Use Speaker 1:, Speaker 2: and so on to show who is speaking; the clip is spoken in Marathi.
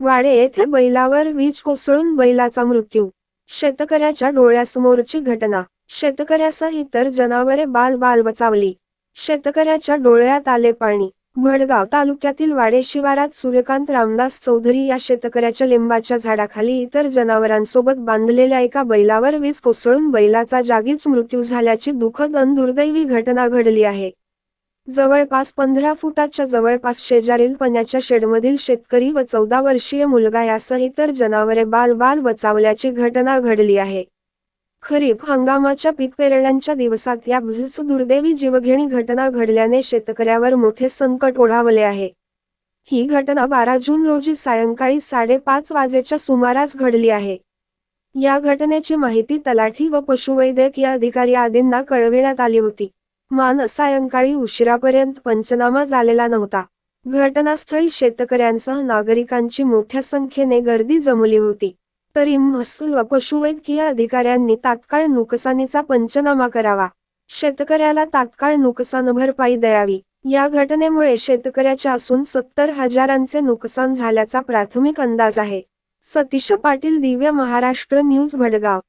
Speaker 1: वाडे येथे बैलावर वीज कोसळून बैलाचा मृत्यू. शेतकऱ्याच्या डोळ्यासमोरची घटना. शेतकऱ्यासह इतर जनावरे बाल बाल बचावली. शेतकऱ्याच्या डोळ्यात आले पाणी. भडगाव तालुक्यातील वाडे शिवारात सूर्यकांत रामदास चौधरी या शेतकऱ्याच्या लिंबाच्या झाडाखाली इतर जनावरांसोबत बांधलेल्या एका बैलावर वीज कोसळून बैलाचा जागीच मृत्यू झाल्याची दुःखद अन दुर्दैवी घटना घडली आहे. जवळपास पंधरा फुटाच्या जवळपास शेजारील पण्याच्या शेडमधील शेतकरी व चौदा वर्षीय मुलगा यासह इतर जनावरे बाल बाल बचावल्याची घटना घडली आहे. खरीप हंगामाच्या पीक पेरण्यांच्या दिवसात या भीष दुर्दैवी जीवघेणी घटना घडल्याने शेतकऱ्यावर मोठे संकट ओढावले आहे. ही घटना बारा जून रोजी सायंकाळी साडेपाच वाजेच्या सुमारास घडली आहे. या घटनेची माहिती तलाठी व पशुवैद्यकीय अधिकारी आदींना कळविण्यात आली होती. मान सायंकाळी उशिरापर्यंत पंचनामा झालेला नव्हता. घटनास्थळी शेतकऱ्यांसह नागरिकांची मोठ्या संख्येने गर्दी जमली होती. तरी महसूल व पशुवैद्यकीय अधिकाऱ्यांनी तात्काळ नुकसानीचा पंचनामा करावा. शेतकऱ्याला तात्काळ नुकसान भरपाई द्यावी. या घटनेमुळे शेतकऱ्याच्या असून सत्तर हजारांचे नुकसान झाल्याचा प्राथमिक अंदाज आहे. सतीश पाटील दिव्य महाराष्ट्र न्यूज भडगाव.